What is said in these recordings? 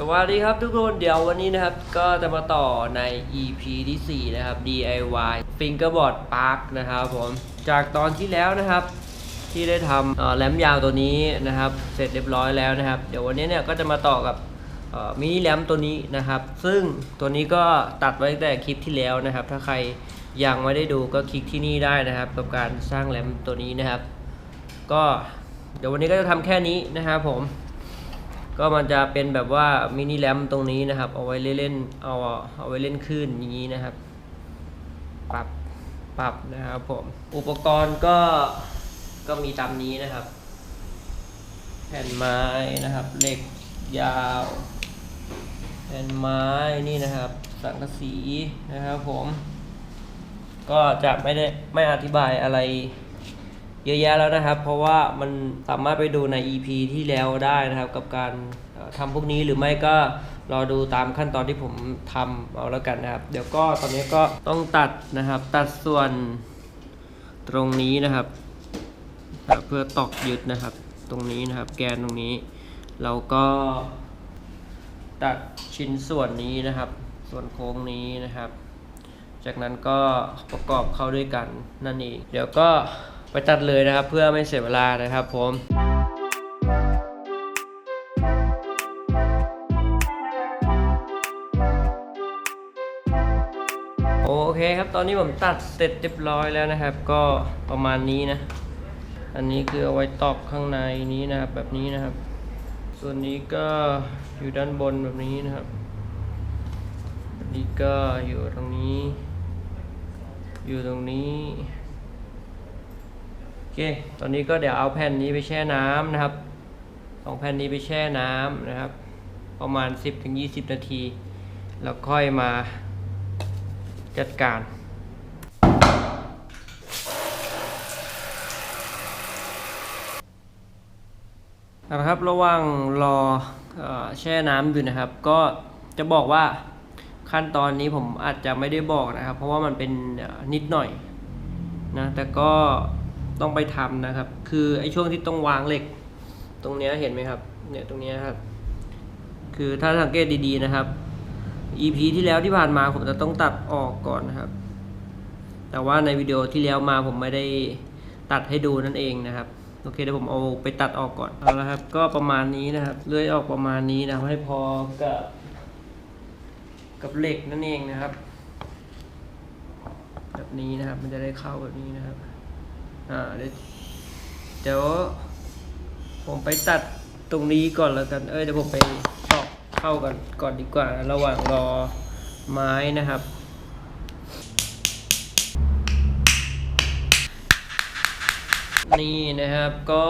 สวัสดีครับทุกคนเดี๋ยววันนี้นะครับ ก็จะมาต่อใน EP ที่ 4 นะครับ DIY Fingerboard Park นะครับผมจากตอนที่แล้วนะครับ ที่ได้ทำเอ่อแรมยาวตัวนี้นะครับ เสร็จเรียบร้อยแล้วนะครับ เดี๋ยววันนี้เนี่ยก็จะมาต่อกับมินิแรมตัวนี้นะครับ ซึ่งตัวนี้ก็ตัดไว้แต่คลิปที่แล้วนะครับ ถ้าใครยังไม่ได้ดูก็คลิกที่นี่ได้นะครับ กับการสร้างแรมตัวนี้นะครับ ก็เดี๋ยววันนี้ก็จะทำแค่นี้นะครับผม ก็มันจะเป็นแบบว่ามินิแรมตรงนี้นะครับ เอาไว้เล่นเอาเอาไว้เล่นคลื่นอย่างนี้นะครับ ปรับปรับนะครับผม อุปกรณ์ก็ก็มีตามนี้นะครับ แผ่นไม้นะครับเหล็กยาวแผ่นไม้นี่นะครับ สังกะสีนะครับผม ก็จะไม่ได้ไม่อธิบายอะไร เยอะแยะแล้วนะครับ เพราะว่ามันสามารถไปดูใน EP ที่แล้วได้นะครับ กับการเอ่อทำพวกนี้หรือไม่ก็รอดูตามขั้นตอนที่ผมทำเอาแล้วกันนะครับ เดี๋ยวก็ตอนนี้ก็ต้องตัดนะครับ ตัดส่วนตรงนี้นะครับ เพื่อตอกยึดนะครับ ตรงนี้นะครับ แกนตรงนี้ เราก็ตัดชิ้นส่วนนี้นะครับ ส่วนโค้งนี้นะครับ จากนั้นก็ประกอบเข้าด้วยกันนั่นเองเดี๋ยวก็ ไปตัดเลยนะครับ เพื่อไม่เสียเวลานะครับผมโอเคครับ ตอนนี้ผมตัดเสร็จเรียบร้อยแล้วนะครับ ก็ประมาณนี้นะ อันนี้คือเอาไว้ตอกข้างในนี้นะครับ แบบนี้นะครับ ส่วนนี้ก็อยู่ด้านบนแบบนี้นะครับอันนี้ก็อยู่ตรงนี้ อยู่ตรงนี้ เค ตอนนี้ก็เดี๋ยวเอาแผ่นนี้ไปแช่น้ำนะครับสองแผ่นนี้ไปแช่น้ำนะครับ ประมาณ 10-20 นาที แล้วค่อยมาจัดการนะครับระหว่างรออแช่น้ำอยู่นะครับ ก็จะบอกว่าขั้นตอนนี้ผมอาจจะไม่ได้บอกนะครับ เพราะว่ามันเป็นนิดหน่อยนะแต่ก็ ต้องไปทำนะครับ คือไอ้ช่วงที่ต้องวางเหล็ก ตรงเนี้ยเห็นไหมครับ เนี่ยตรงเนี้ยครับ คือถ้าสังเกตดีๆนะครับ EP ที่แล้วที่ผ่านมาผมจะต้องตัดออกก่อนนะครับ แต่ว่าในวิดีโอที่แล้วมาผมไม่ได้ตัดให้ดูนั่นเองนะครับโอเคเดี๋ยวผมเอาไปตัดออกก่อนเอาละครับ ก็ประมาณนี้นะครับเลื่อยออกประมาณนี้นะให้พอกับกับเหล็กนั่นเองนะครับ แบบนี้นะครับ มันจะได้เข้าแบบนี้นะครับ อ่าเดี๋ยวเดี๋ยวผมไปตัดตรงนี้ก่อนแล้วกัน เอ้ยเดี๋ยวผมไปตอกเข้ากันก่อนดีกว่า ระหว่างรอไม้นะครับนี่นะครับก็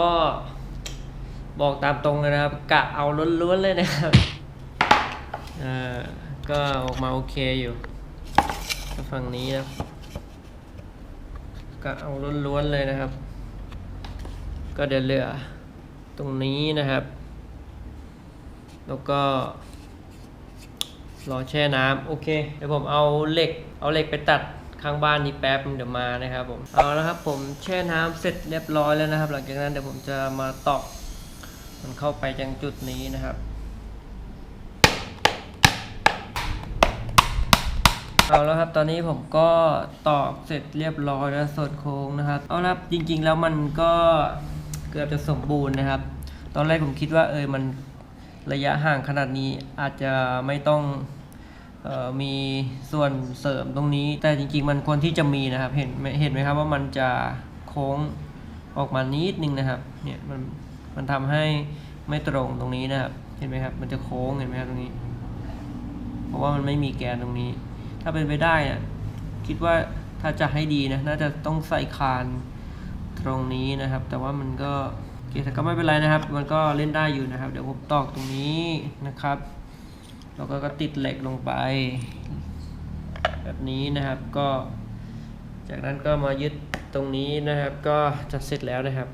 บอกตามตรงเลยนะครับ กะเอาล้วนๆเลยนะครับอ่าก็ออกมาโอเคอยู่ฝั่งนี้นะ กะเอาล้วนๆเลยนะครับ ก็เดี๋ยวเหลือตรงนี้นะครับ แล้วก็รอแช่น้ำโอเค เดี๋ยวผมเอาเหล็ก เอาเหล็กไปตัดข้างบ้านนี้แป๊บเดี๋ยวมานะครับผม เอาแล้วครับผมแช่น้ำเสร็จเรียบร้อยแล้วนะครับ หลังจากนั้นเดี๋ยวผมจะมาตอกมันเข้าไปยังจุดนี้นะครับ เอาแล้วครับตอนนี้ผมก็ตอกเสร็จเรียบร้อยแล้วส่วนโค้งนะครับ เอาละครับจริง ๆ แล้วมันก็เกือบจะสมบูรณ์นะครับ ตอนแรกผมคิดว่าเออมันระยะห่างขนาดนี้อาจจะไม่ต้องออมีส่วนเสริมตรงนี้ แต่จริง ๆ มันควรที่จะมีนะครับ เห็นเห็นไหมครับว่ามันจะโค้งออกมานิดนึงนะครับเนี่ยมันมันทำให้ไม่ตรงตรงนี้นะครับ เห็นไหมครับ มันจะโค้งเห็นไหมครับตรงนี้ เพราะว่ามันไม่มีแกนตรงนี้ ถ้าเป็นไปได้คิดว่าถ้าจะให้ดีนะน่าจะต้องใส่คานตรงนี้นะครับ แต่ว่ามันก็โอเคแต่ก็ไม่เป็นไรนะครับ มันก็เล่นได้อยู่นะครับ เดี๋ยวผมตอกตรงนี้นะครับแล้วก็ก็ติดเหล็กลงไป แบบนี้นะครับก็ จากนั้นก็มายึดตรงนี้นะครับ ก็จะเสร็จแล้วนะครับ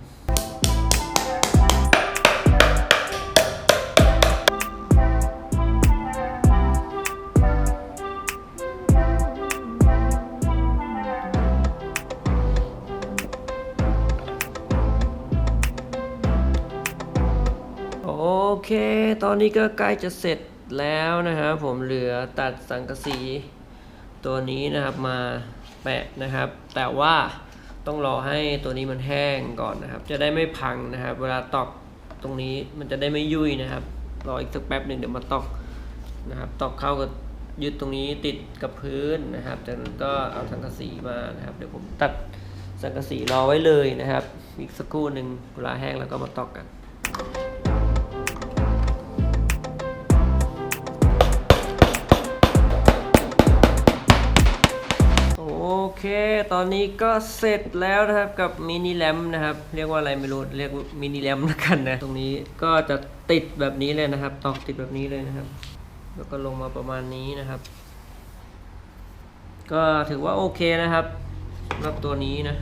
ตอนนี้ก็ใกล้จะเสร็จแล้วนะครับผมเหลือตัดสังกะสีตัวนี้นะครับมาแปะนะครับ แต่ว่าต้องรอให้ตัวนี้มันแห้งก่อนนะครับ จะได้ไม่พังนะครับ เวลาตอกตรงนี้มันจะได้ไม่ยุ่ยนะครับ รออีกสักแป๊บหนึ่งเดี๋ยวมาตอกนะครับ ตอกเข้ากับยึดตรงนี้ติดกับพื้นนะครับ จากนั้นก็เอาสังกะสีมานะครับ เดี๋ยวผมตัดสังกะสีรอไว้เลยนะครับ อีกสักครู่หนึ่งเวลาแห้งแล้วก็มาตอกกัน ตอนนี้ก็เสร็จแล้วนะครับกับมินิแลมนะครับ เรียกว่าอะไรไม่รู้ เรียกมินิแลมแล้วกันนะ ตรงนี้ก็จะติดแบบนี้เลยนะครับ ตอกติดแบบนี้เลยนะครับ แล้วก็ลงมาประมาณนี้นะครับ ก็ถือว่าโอเคนะครับสำหรับตัวนี้นะ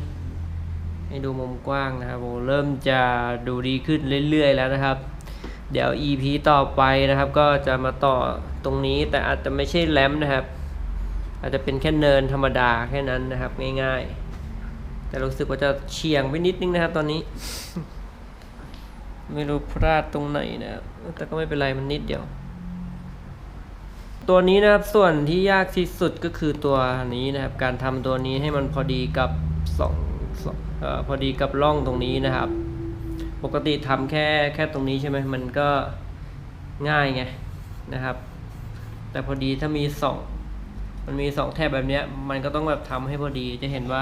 ให้ดูมุมกว้างนะครับโอ้เริ่มจะดูดีขึ้นเรื่อยๆแล้วนะครับ เดี๋ยว EP ต่อไปนะครับ ก็จะมาต่อตรงนี้แต่อาจจะไม่ใช่แรมนะครับ อาจจะเป็นแค่เนินธรรมดาแค่นั้นนะครับง่ายๆ แต่รู้สึกว่าจะเฉียงไปนิดนึงนะครับตอนนี้ ไม่รู้พลาดตรงไหนนะครับแต่ก็ไม่เป็นไรมันนิดเดียว ตัวนี้นะครับส่วนที่ยากที่สุดก็คือตัวนี้นะครับ การทำตัวนี้ให้มันพอดีกับสองออพอดีกับร่องตรงนี้นะครับ ปกติทำแค่แค่ตรงนี้ใช่ไหมมันก็ง่ายไงนะครับ แต่พอดีถ้ามีสอง มันมีสองแถบแบบเนี้ยมันก็ต้องแบบทำให้พอดี จะเห็นว่า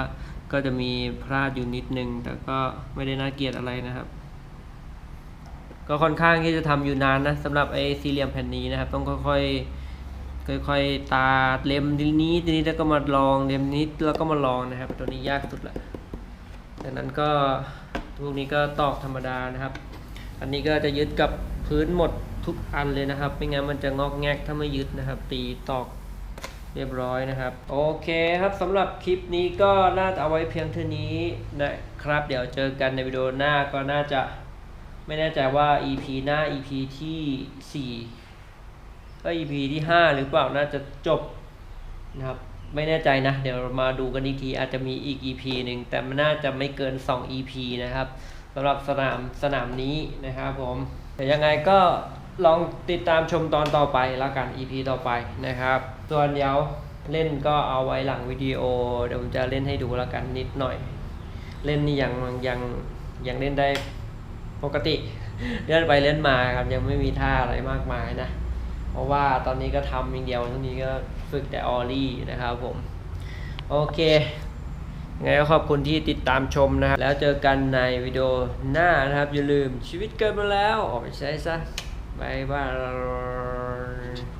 ก็จะมีพลาดอยู่นิดนึง แต่ก็ไม่ได้น่าเกลียดอะไรนะครับ ก็ค่อนข้างที่จะทำอยู่นานนะสำหรับไอ้สี่เหลี่ยมแผ่นนี้นะครับ ต้องค่อยๆค่อยๆตาเล็มทีนี้ทีนี้แล้วก็มาลองเล็มนี้แล้วก็มาลองนะครับ ตัวนี้ยากสุดละจากนั้นก็พวกนี้ก็ตอกธรรมดานะครับ อันนี้ก็จะยึดกับพื้นหมดทุกอันเลยนะครับ ไม่งั้นมันจะงอกแงกถ้าไม่ยึดนะครับ ตีตอก เรียบร้อยนะครับ โอเคครับสำหรับคลิปนี้ก็น่าจะเอาไว้เพียงเท่านี้นะครับ เดี๋ยวเจอกันในวิดีโอหน้าก็น่าจะไม่แน่ใจว่า EP หน้า EP ที่4ก็ EP ที่ 5 หรือเปล่าน่าจะจบนะครับไม่แน่ใจนะ เดี๋ยวมาดูกันอีกที อาจจะมีอีก EP หนึ่งแต่มันน่าจะไม่เกิน 2 EP นะครับสำหรับสนามสนามนี้นะครับผมแต่ยังไงก็ลองติดตามชมตอนต่อไปแล้วกัน EP ต่อไปนะครับ ส่วนเดี๋ยวเล่นก็เอาไว้หลังวิดีโอ เดี๋ยวผมจะเล่นให้ดูแล้วกันนิดหน่อย เล่นนี่ยังยังยังเล่นได้ปกติเล่นไปเล่นมาครับยังไม่มีท่าอะไรมากมายนะ เพราะว่าตอนนี้ก็ทำอย่างเดียวช่วงนี้ก็ฝึกแต่ออลี่นะครับผม โอเคไงก็ขอบคุณที่ติดตามชมนะครับ แล้วเจอกันในวิดีโอหน้านะครับ อย่าลืมชีวิตเกิดมาแล้ว ออกไปใช้ซะบายบาย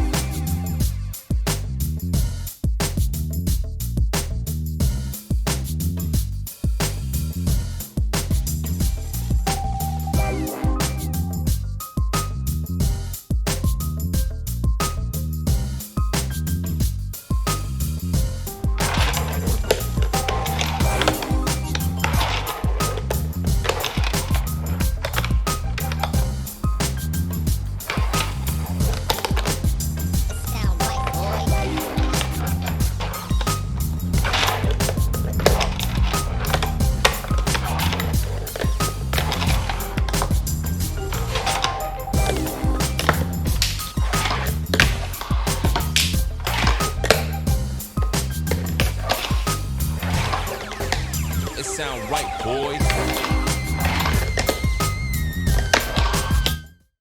Boys.